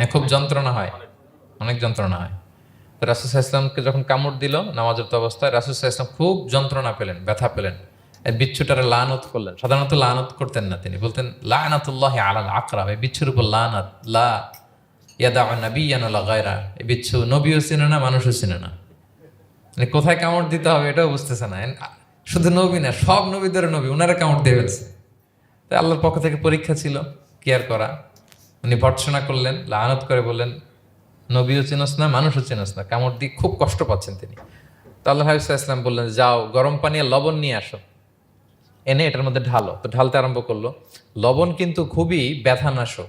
হ্যাঁ খুব যন্ত্রণা হয়। অনেক যন্ত্রণা হয়। তো রাসুল ইসলামকে যখন কামড় দিল নামাজত অবস্থায় রাসুল ইসলাম খুব যন্ত্রণা পেলেন, ব্যথা পেলেন। বিচ্ছুটারে লানত করলেন। সাধারণত লানত করতেন না তিনি। বলতেন, লানাতুল্লাহ আলাল আকরা এই বিচ্ছুর উপর লানাত, লা ইয়াদা নবী ইয়ানাল্লাহ গায়রা এই বিচ্ছু নবীও চিনে না, মানুষও চিনে না। মানে কোথায় কামড় দিতে হবে এটাও বুঝতেছে না। শুধু নবী না, সব নবীদের নবী ওনারা কামড় দিয়ে ফেলছে। তাই আল্লাহর পক্ষ থেকে পরীক্ষা ছিল কেয়ার করা? উনি ভর্ৎসনা করলেন, লানত করে বললেন, নবীও চিনস না, মানুষও চিনস না, কামড় দিয়ে খুব কষ্ট পাচ্ছেন তিনি। তো আল্লাহ ইসলাম বললেন, যাও, গরম পানি লবণ নিয়ে আসো। এনে এটার মধ্যে ঢালো, তো ঢালতে আরম্ভ করল। লবণ কিন্তু খুবই ব্যথানাশক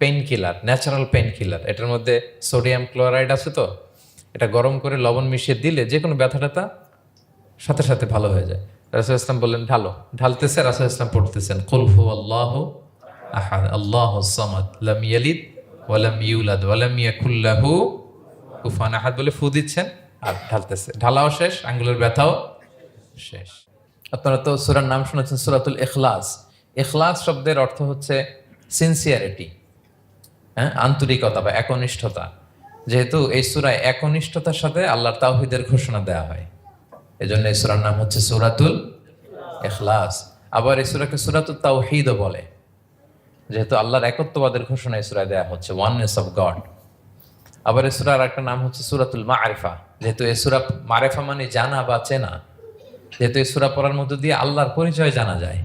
pain killer natural pain killer এটার মধ্যে সোডিয়াম ক্লোরাইড আছে তো, এটা গরম করে লবণ মিশিয়ে দিলে যে কোনো ব্যথাটা ট্যাথা সাথে সাথে ভালো হয়ে যায়। রাসুল ইসলাম বললেন, ঢালো। ঢালতেছে, রাসুল ইসলাম পড়তেছেন কুলহু আল্লাহ আহাদ আল্লাহ সামাদ লাম ইয়ালিদ ওয়ালাম ইউলাদ ওয়ালাম ইয়াকুল্লাহু কুফান আহাদ বলে ফু দিচ্ছেন। আর ঢালতেছে। ঢালাও শেষ, আঙ্গুলের ব্যথাও শেষ। আপনারা তো সুরার নাম শুনেছেন, সুরাতুল ইখলাস। ইখলাস শব্দের অর্থ হচ্ছে সিনসিয়ারিটি হ্যাঁ? আন্তরিকতা বা একনিষ্ঠতা। যেহেতু এই সুরায় একনিষ্ঠতার সাথে আল্লাহর তাওহিদের ঘোষণা দেওয়া হয়। এই জন্য এই সুরার নাম হচ্ছে সুরাতুল এখলাস আবার এই সুরাকে সুরাতুল তাওহিদও বলে। যেহেতু আল্লাহর একত্ববাদের ঘোষণা এই সুরায় দেওয়া হচ্ছে ওয়াননেস অফ গড আবার এই সুরার একটা নাম হচ্ছে সুরাতুল মারিফা। যেহেতু এই সুরা মারেফা মানে জানা বা চেনা, যেহেতু এই সুরা পড়ার মধ্য দিয়ে আল্লাহর পরিচয় জানা যায়,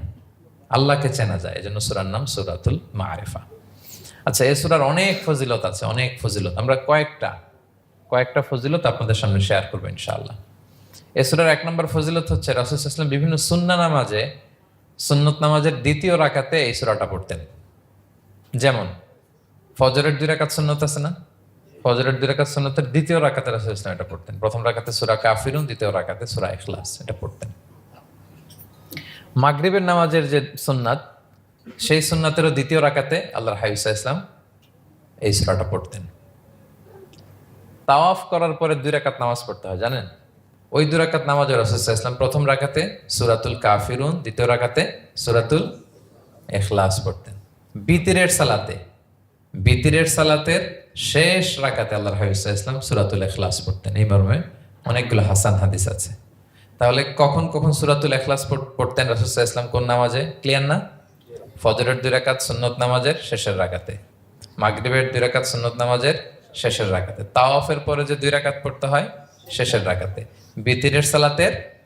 আল্লাহকে চেনা যায় এই জন্য সুরার নাম সুরাতুল মারিফা। আচ্ছা এই সুরার অনেক ফজিলত আছে, অনেক ফজিলত। আমরা কয়েকটা কয়েকটা ফজিলত আপনাদের সামনে শেয়ার করব ইনশাআল্লাহ। এই সুরার এক নম্বর ফজিলত হচ্ছে রাসুল ইসলাম বিভিন্ন সুন্না নামাজে, সুন্নত নামাজের দ্বিতীয় রাকাতে এই সুরাটা পড়তেন। যেমন, ফজরের দুই রাকাত সুন্নত আছে না? ফজরের দুই রাকাত সুন্নতের দ্বিতীয় রাকাতে রাসুল ইসলাম এটা পড়তেন। প্রথম রাকাতে সুরা কাফিরুন, দ্বিতীয় রাকাতে সুরা ইখলাস এটা পড়তেন। মাগরিবের নামাজের যে সুন্নাত, সেই সুন্নাতেরও দ্বিতীয় রাকাতে আল্লাহর হাইসা ইসলাম এই সুরাটা পড়তেন। তাওয়াফ করার পরে দুই রাকাত নামাজ পড়তে হয়, জানেন? ওই দুই রাকাত নামাজের রসুল্লাহ ইসলাম প্রথম রাকাতে সুরাতুল কাফিরুন, দ্বিতীয় রাকাতে সুরাতুল এখলাস পড়তেন। বিতিরের সালাতে। বিতিরের সালাতের শেষ রাকাতে আল্লাহর হাবিসা ইসলাম সুরাতুল এখলাস পড়তেন। এই মর্মে অনেকগুলো হাসান হাদিস আছে। তাহলে কখন কখন সুরাতুল এখলাস পড়- পড়তেন রাসুল্লাহ ইসলাম কোন নামাজে? ক্লিয়ার না? ফজরের দুই রাকাত, সুন্নত নামাজের শেষের রাকাতে। মাগরিবের দুই রাকাত, সুন্নত নামাজের শেষের রাকাতে। তাওয়াফের পরে যে দুই রাকাত পড়তে হয়, শেষের রাকাতে। বিতিরের সালাতের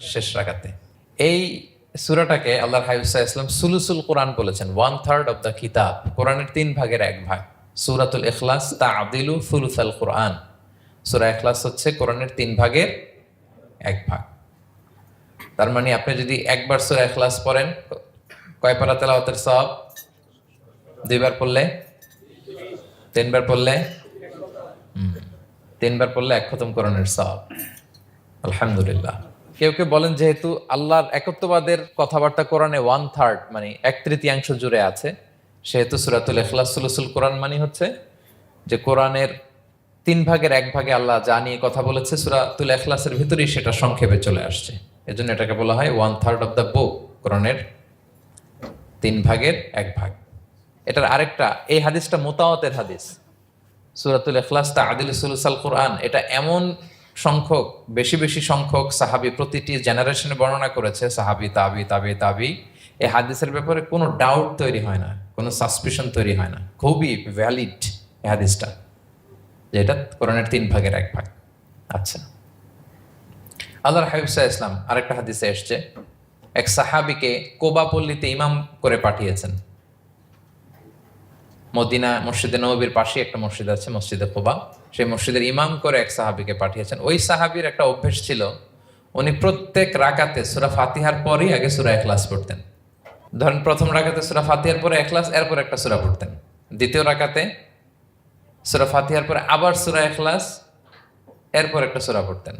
শেষ রাকাতে। এই সুরাটাকে আল্লাহ হাইসা ইসলাম সুলুসুল কোরআন বলেছেন ওয়ান থার্ড অফ দ্য কিতাব, কোরআনের তিন ভাগের এক ভাগ, সুরাতুল ইখলাস তা আদিলু ফুলুসাল কোরআন। সুরা এখলাস হচ্ছে কোরআনের তিন ভাগের এক ভাগ। তার মানে আপনি যদি একবার সুরা এখলাস পড়েন, কয় পারা তেলাওয়াতের সব দুইবার পড়লে? তিনবার পড়লে? তিনবার পড়লে এক খতম কোরআনের সব আলহামদুলিল্লাহ। কেউ কেউ বলেন যেহেতু আল্লাহর একত্ববাদের কথাবার্তা কোরআনে ওয়ান থার্ড মানে এক তৃতীয়াংশ জুড়ে আছে, সেহেতু সুরাতুল ইখলাস সুলুসুল কোরআন মানে হচ্ছে যে কোরআনের তিন ভাগের এক ভাগে আল্লাহ যা নিয়ে কথা বলেছে সুরাতুল এখলাসের ভিতরেই সেটা সংক্ষেপে চলে আসছে। এজন্য এটাকে বলা হয় one third of the book কোরআনের তিন ভাগের এক ভাগ। এটার আরেকটা, এই হাদিসটা মোতাওয়াতের হাদিস। সুরাতুল ইখলাস তা আদিল সুলুসাল কোরআন, এটা এমন সংখ্যক, বেশি বেশি সংখ্যক সাহাবি প্রতিটি জেনারেশনে বর্ণনা করেছে, সাহাবি, তাবি তাবি তাবি। এই হাদিসের ব্যাপারে কোনো ডাউট তৈরি হয় না, কোনো সাসপিশন তৈরি হয় না। খুবই ভ্যালিড এই হাদিসটা যেটা কোরআনের তিন ভাগের এক ভাগ। আচ্ছা। আল্লাহ হাবিবসা ইসলাম আরেকটা হাদিসে এসছে, এক সাহাবিকে কোবাপল্লিতে ইমাম করে পাঠিয়েছেন। মদিনা মসজিদে নবীর পাশে একটা মসজিদ আছে, মসজিদে কোবা সেই মসজিদের ইমাম করে এক সাহাবিকে পাঠিয়েছেন। ওই সাহাবির একটা অভ্যেস ছিল, উনি প্রত্যেক রাকাতে সুরা ফাতিহার পরই আগে সুরা এখলাস পড়তেন। ধরেন প্রথম রাকাতে সুরা ফাতিহার পরে এখলাস এরপর একটা সুরা পড়তেন। দ্বিতীয় রাকাতে সুরা ফাতিহার পরে আবার সুরা এখলাস এরপর একটা সুরা পড়তেন।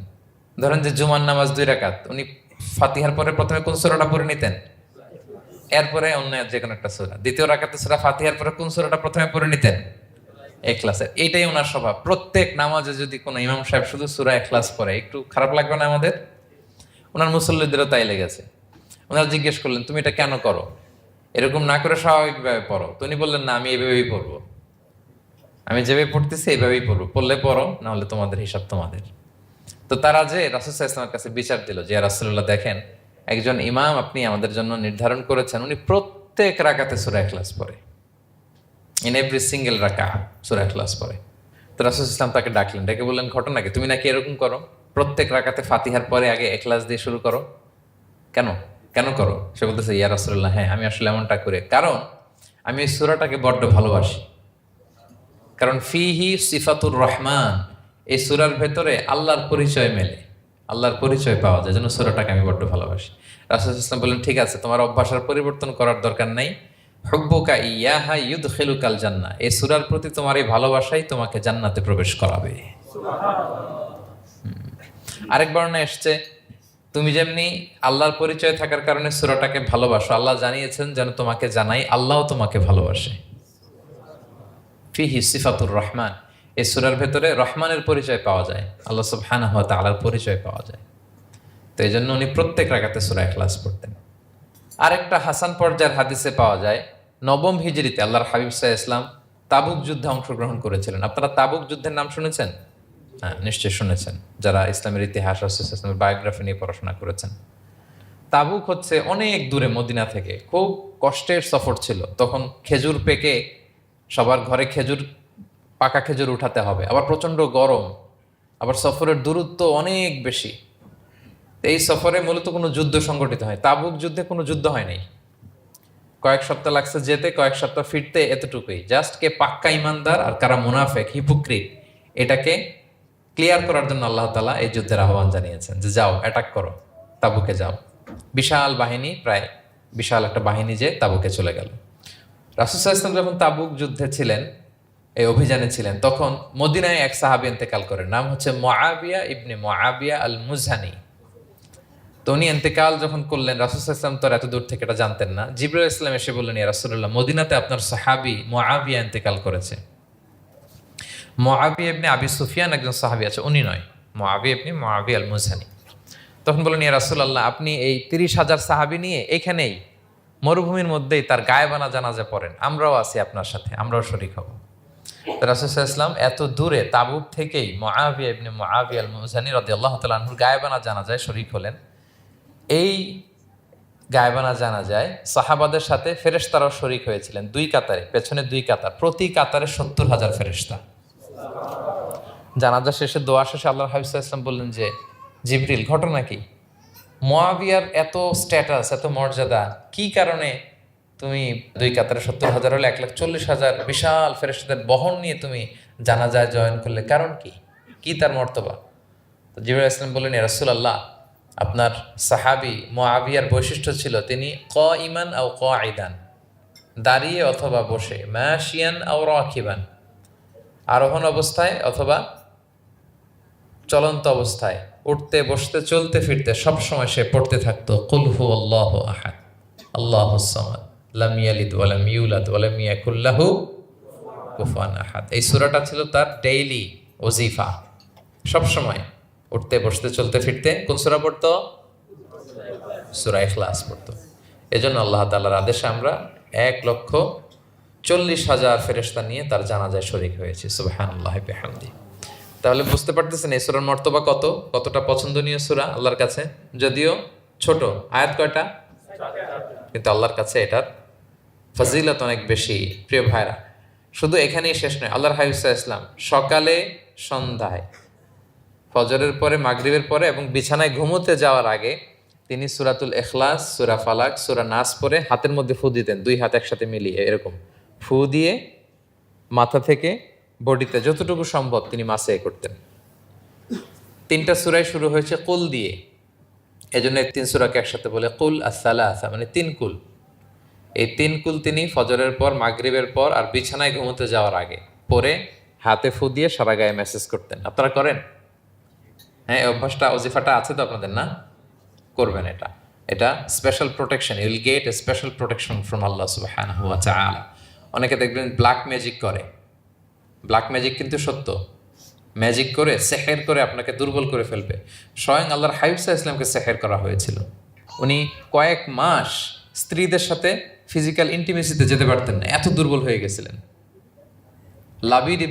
ধরেন যে জুমার নামাজ দুই রাকাত, উনি ফাতিহার পরে প্রথমে কোন সুরাটা পড়ে নিতেন? এরপরে অন্য যে কোনো একটা সুরা। দ্বিতীয় রাকাতে সুরা ফাতিহার পরে কোন সুরাটা প্রথমে পড়ে নিতেন? এখলাসের এইটাই ওনার স্বভাব। প্রত্যেক নামাজে যদি কোনো ইমাম সাহেব শুধু সুরা এখলাস পড়ে, একটু খারাপ লাগবে না আমাদের? ওনার মুসল্লিদেরও তাই লেগেছে। ওনারা জিজ্ঞেস করলেন, তুমি এটা কেন করো? এরকম না করে স্বাভাবিকভাবে পড়ো। তো উনি বললেন, না, আমি এইভাবেই পড়ব। আমি যেভাবে পড়তেছি এইভাবেই পড়ব। পড়লে পড়ো না হলে তোমাদের হিসাব তোমাদের। তো তারা যে রাসুসাহ ইসলামের কাছে বিচার দিল যে রাসুল্লাহ দেখেন একজন ইমাম আপনি আমাদের জন্য নির্ধারণ করেছেন, উনি প্রত্যেক রাকাতে সুরা এখলাস পড়ে। ইন এভরি সিঙ্গেল রাকা সুরা এখলাস পড়ে। তো রাসুল ইসলাম তাকে ডাকলেন, ডেকে বললেন, ঘটনা কি? তুমি নাকি এরকম করো? প্রত্যেক রাকাতে ফাতিহার পরে আগে এখলাস দিয়ে শুরু করো? কেন? কেন করো? সে বলতেছে, ইয়া রাসুল্লাহ হ্যাঁ আমি আসলে এমনটা করে। কারণ আমি এই সুরাটাকে বড্ড ভালোবাসি। কারণ ফিহি সিফাতুর রহমান, এই সুরার ভেতরে আল্লাহর পরিচয় মেলে। আল্লাহর পরিচয় পাওয়া যায়, যেন সুরাটাকে আমি বড্ড ভালোবাসি। রাসুল ইসলাম বললেন, ঠিক আছে, তোমার অভ্যাসের পরিবর্তন করার দরকার নাই। হব্বুকা ইয়াহা ইউদ খেলুকাল জান্না এই সুরার প্রতি তোমার এই ভালোবাসাই তোমাকে জান্নাতে প্রবেশ করাবে। আরেক বর্ণে এসছে, তুমি যেমনি আল্লাহর পরিচয় থাকার কারণে সুরাটাকে ভালোবাসো, আল্লাহ জানিয়েছেন যেন তোমাকে জানাই, আল্লাহও তোমাকে ভালোবাসে। ফিহি সিফাতুর রহমান। এই সুরার ভেতরে রহমানের পরিচয় পাওয়া যায়, আল্লাহ সুবহানাহু ওয়া তাআলার পরিচয় পাওয়া যায়। তো এই জন্য উনি প্রত্যেক রাগাতে সুরা ক্লাস পড়তেন। আরেকটা হাসান পর্যায়ের হাদিসে পাওয়া যায়, নবম হিজরিতে আল্লাহর হাবিব সাহা ইসলাম তাবুক যুদ্ধে অংশগ্রহণ করেছিলেন। আপনারা তাবুক যুদ্ধের নাম শুনেছেন? হ্যাঁ নিশ্চয়ই শুনেছেন, যারা ইসলামের ইতিহাস ইসলামের বায়োগ্রাফি নিয়ে পড়াশোনা করেছেন। তাবুক হচ্ছে অনেক দূরে মদিনা থেকে, খুব কষ্টের সফর ছিল। তখন খেজুর পেকে সবার ঘরে খেজুর পাকা খেজুর উঠাতে হবে, আবার প্রচণ্ড গরম, আবার সফরের দূরত্ব অনেক বেশি। এই সফরে মূলত কোনো যুদ্ধ সংগঠিত হয়, তাবুক যুদ্ধে কোনো যুদ্ধ হয় নাই। কয়েক সপ্তাহ লাগছে যেতে, কয়েক সপ্তাহ ফিরতে, এতটুকুই। জাস্ট কে পাক্কা ইমানদার আর কারা মুনাফেক, হিপুক্রিট, এটাকে ক্লিয়ার করার জন্য আল্লাহ তালা এই যুদ্ধের আহ্বান জানিয়েছেন যে যাও, অ্যাটাক করো, তাবুকে যাও। বিশাল বাহিনী, প্রায় বিশাল একটা বাহিনী যে তাবুকে চলে গেল। রাসুসাহ ইসলাম যখন তাবুক যুদ্ধে ছিলেন এই অভিযানে ছিলেন। তখন মদিনায় এক সাহাবি ইন্তেকাল করেন। নাম হচ্ছে মোয়াবিয়া ইবনে মোয়াবিয়া আল মুজানি তো উনি এন্তেকাল যখন করলেন, রাসুল ইসলাম তো এত দূর থেকে এটা জানতেন না। জিবরুল ইসলাম এসে বললেন রাসুল্লাহ মদিনাতে আপনার সাহাবি মোয়াবিয়া ইন্তেকাল করেছে। মোয়াবি এমনি আবি সুফিয়ান একজন সাহাবি আছে, উনি নয়। মোয়াবি এমনি মোয়াবি আল মুজানি তখন বললেন, ইয়া রাসুল্লাহ আপনি এই তিরিশ হাজার সাহাবি নিয়ে এখানেই মরুভূমির মধ্যেই তার গায়েবানা জানাজা পড়েন। আমরাও আছি আপনার সাথে, আমরাও শরিক হব। রাসুল ইসলাম এত দূরে তাবুক থেকেই মোয়াবিয়া ইবনে মোয়াবিয়া আল মুজানি রদি আল্লাহ তালুর গায়েবানা জানাজায় শরিক হলেন। এই গায়েবানা জানা যায়, সাহাবাদের সাথে ফেরেশতারাও শরিক হয়েছিলেন দুই কাতারে, পেছনে দুই কাতার, প্রতি কাতারে সত্তর হাজার ফেরেশতা। জানাজা শেষে, দোয়া শেষে আল্লাহ হাবিজ ইসলাম বললেন যে, জিবরিল, ঘটনা কি? মোয়াবিয়ার এত স্ট্যাটাস এত মর্যাদা, কি কারণে তুমি দুই কাতারে সত্তর হাজার হলে এক লাখ চল্লিশ হাজার বিশাল ফেরেশতাদের বহন নিয়ে তুমি জানাজায় জয়েন করলে। কারণ কি? কি তার মর্তবা? তো জিবুল ইসলাম বললেন রাসুল আল্লাহ আপনার সাহাবি মোয়াবিয়ার বৈশিষ্ট্য ছিল তিনি ক ইমান আও ক আইদান দাঁড়িয়ে অথবা বসে ম্যাশিয়ান আও রাখিবান আরোহণ অবস্থায় অথবা চলন্ত অবস্থায়, উঠতে, বসতে, চলতে, ফিরতে, সবসময় সে পড়তে থাকতো। কুলহু আল্লাহ আহাদ, আল্লাহ সামাদ। লাম ইয়ালিদ ওয়ালাম ইউলাদ ওয়ালাম ইয়াকুল্লাহু কুফুয়ান আহাদ। এই সূরাটা ছিল তার ডেইলি ওজিফা। সবসময় উঠতে, বসতে, চলতে, ফিরতে কোন সূরা পড়তো? সূরা ইখলাস পড়তো। এজন্য আল্লাহ তাআলার আদেশে আমরা এক লক্ষ চল্লিশ হাজার ফেরেশতা নিয়ে তার জানাজায় শরিক হয়েছে। সুবহানাল্লাহ বিহামদি। তাহলে বুঝতে পারতেছেন এই সূরার মর্তবা কত? কতটা পছন্দনীয় সূরা আল্লাহর কাছে? যদিও ছোট। আয়াত কয়টা? কিন্তু আল্লাহর কাছে এটার ফজিলত অনেক বেশি, প্রিয় ভাইরা। শুধু এখানেই শেষ নয়, আল্লাহর হাবিসা ইসলাম সকালে, সন্ধ্যায়, ফজরের পরে, মাগরিবের পরে এবং বিছানায় ঘুমোতে যাওয়ার আগে তিনি সুরাতুল এখলাস সুরা ফালাক, সুরা নাস পরে হাতের মধ্যে ফু দিতেন, দুই হাত একসাথে মিলিয়ে এরকম ফু দিয়ে মাথা থেকে বডিতে যতটুকু সম্ভব তিনি মাসে করতেন। তিনটা সুরাই শুরু হয়েছে কুল দিয়ে। এই জন্য এই তিন সুরাকে একসাথে বলে কুল আসালা আসা মানে তিন কুল। এই তিন কুল তিনি ফজরের পর, মাগরিবের পর আর বিছানায় ঘুমোতে যাওয়ার আগে। পরে হাতে ফু দিয়ে সারা গায়ে মেসেজ করতেন। আপনারা করেন? হ্যাঁ অভ্যাসটা, ওজিফাটা আছে তো আপনাদের, না? করবেন এটা। এটা special protection you'll get a special protection from Allah তাআলা অনেকে দেখবেন ব্ল্যাক ম্যাজিক করে। ব্ল্যাক ম্যাজিক কিন্তু সত্য। ম্যাজিক করে সেহের করে আপনাকে দুর্বল করে ফেলবে। স্বয়ং আল্লাহর হাইফসা ইসলামকে সেহের করা হয়েছিল। উনি কয়েক মাস স্ত্রীদের সাথে ফিজিক্যাল ইন্টিমেসিতে যেতে পারতেন না এত দুর্বল হয়ে গেছিলেন। লাবির